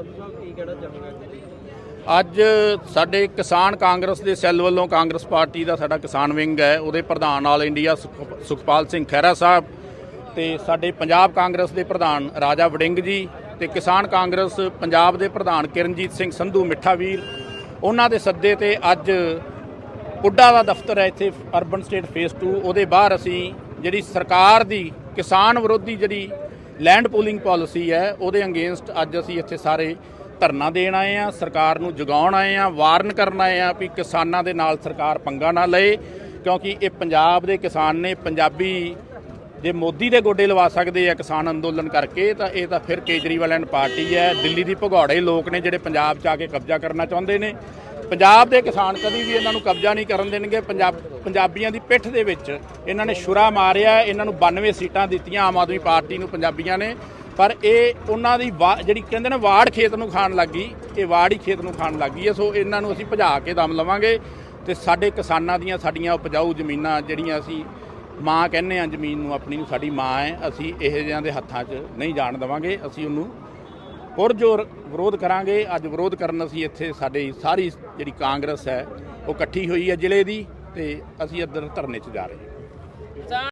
ਸੰਧੂ ਸਾਹਿਬ, ਕੀ ਕਹਿਣਾ ਚਾਹੁੰਦੇ ਅੱਜ ਸਾਡੇ ਕਿਸਾਨ ਕਾਂਗਰਸ ਦੇ ਸੈੱਲ ਵੱਲੋਂ ਕਾਂਗਰਸ ਪਾਰਟੀ ਦਾ ਸਾਡਾ ਕਿਸਾਨ ਵਿੰਗ ਹੈ, ਉਹਦੇ ਪ੍ਰਧਾਨ ਆਲ ਇੰਡੀਆ ਸੁਖ- ਸੁਖਪਾਲ ਸਿੰਘ ਖਹਿਰਾ ਸਾਹਿਬ ਤੇ ਸਾਡੇ ਪੰਜਾਬ ਕਾਂਗਰਸ ਦੇ ਪ੍ਰਧਾਨ ਰਾਜਾ ਵੜਿੰਗ ਜੀ ਤੇ ਕਿਸਾਨ ਕਾਂਗਰਸ ਪੰਜਾਬ ਦੇ ਪ੍ਰਧਾਨ ਕਿਰਨਜੀਤ ਸਿੰਘ ਸੰਧੂ ਮਿੱਠਾਵੀਰ। ਉਹਨਾਂ ਦੇ ਸੱਦੇ ਤੇ ਅੱਜ ਪੁੱਡਾ ਦਾ ਦਫ਼ਤਰ ਹੈ ਇੱਥੇ ਅਰਬਨ ਸਟੇਟ ਫੇਸ 2 ਉਹਦੇ ਬਾਹਰ ਅਸੀਂ ਜਿਹੜੀ ਸਰਕਾਰ ਦੀ ਕਿਸਾਨ ਵਿਰੋਧੀ ਜਿਹੜੀ ਲੈਂਡ ਪੂਲਿੰਗ ਪਾਲਿਸੀ ਹੈ, ਉਹਦੇ ਅਗੇਂਸਟ ਅੱਜ ਅਸੀਂ ਇੱਥੇ ਸਾਰੇ ਧਰਨਾ ਦੇਣ ਆਏ ਆ ਸਰਕਾਰ ਨੂੰ ਜਗਾਉਣ ਆਏ ਆ ਵਾਰਨ ਕਰਨ ਆਏ ਆ ਵੀ ਕਿਸਾਨਾਂ ਦੇ ਨਾਲ ਸਰਕਾਰ ਪੰਗਾ ਨਾ ਲਏ, ਕਿਉਂਕਿ ਇਹ ਪੰਜਾਬ ਦੇ ਕਿਸਾਨ ਨੇ, ਪੰਜਾਬੀ ਜੇ ਮੋਦੀ ਦੇ ਗੋਡੇ ਲਵਾ ਸਕਦੇ ਆ ਕਿਸਾਨ ਅੰਦੋਲਨ ਕਰਕੇ, ਤਾਂ ਇਹ ਤਾਂ ਫਿਰ ਕੇਜਰੀਵਾਲ ਐਂਡ ਪਾਰਟੀ ਹੈ, ਦਿੱਲੀ ਦੀ ਭਗੌੜੇ ਲੋਕ ਨੇ ਜਿਹੜੇ ਪੰਜਾਬ 'ਚ ਆ ਕੇ ਕਬਜ਼ਾ ਕਰਨਾ ਚਾਹੁੰਦੇ ਨੇ। ਪੰਜਾਬ ਦੇ ਕਿਸਾਨ ਕਦੀ ਵੀ ਇਹਨਾਂ ਨੂੰ ਕਬਜ਼ਾ ਨਹੀਂ ਕਰਨ ਦੇਣਗੇ। ਪੰਜਾਬ ਪੰਜਾਬੀਆਂ ਦੀ ਪਿੱਠ ਦੇ ਵਿੱਚ ਇਹਨਾਂ ਨੇ ਛੁਰਾ ਮਾਰਿਆ, ਇਹਨਾਂ ਨੂੰ 92 ਸੀਟਾਂ ਦਿੱਤੀਆਂ ਆਮ ਆਦਮੀ ਪਾਰਟੀ ਨੂੰ ਪੰਜਾਬੀਆਂ ਨੇ। ਪਰ ਇਹ ਉਹਨਾਂ ਦੀ ਵਾ- ਜਿਹੜੀ ਕਹਿੰਦੇ ਨੇ ਵਾੜ ਖੇਤ ਨੂੰ ਖਾਣ ਲੱਗੀ, ਇਹ ਵਾੜ ਹੀ ਖੇਤ ਨੂੰ ਖਾਣ ਲੱਗੀ ਹੈ। ਸੋ ਇਹਨਾਂ ਨੂੰ ਅਸੀਂ ਭਜਾ ਕੇ ਦਮ ਲਵਾਂਗੇ ਤੇ ਸਾਡੇ ਕਿਸਾਨਾਂ ਦੀਆਂ, ਸਾਡੀਆਂ ਉਪਜਾਊ ਜ਼ਮੀਨਾਂ ਜਿਹੜੀਆਂ ਅਸੀਂ ਮਾਂ ਕਹਿੰਦੇ ਆ ਜ਼ਮੀਨ ਨੂੰ ਆਪਣੀ ਨੂੰ ਸਾਡੀ ਮਾਂ ਹੈ। ਅਸੀਂ ਇਹੋ ਜਿਹਿਆਂ ਦੇ ਹੱਥਾਂ 'ਚ ਨਹੀਂ ਜਾਣ ਦੇਵਾਂਗੇ। ਅਸੀਂ ਉਹਨੂੰ ਪੁਰਜੋਰ ਵਿਰੋਧ ਕਰਾਂਗੇ। ਅੱਜ ਵਿਰੋਧ ਕਰਨ ਅਸੀਂ ਇੱਥੇ ਸਾਡੀ ਸਾਰੀ ਜਿਹੜੀ ਕਾਂਗਰਸ ਹੈ, ਉਹ ਇਕੱਠੀ ਹੋਈ ਹੈ ਜ਼ਿਲ੍ਹੇ ਦੀ ਤੇ ਅਸੀਂ ਇੱਧਰ ਧਰਨੇ 'ਚ ਜਾ ਰਹੇ ਹਾਂ।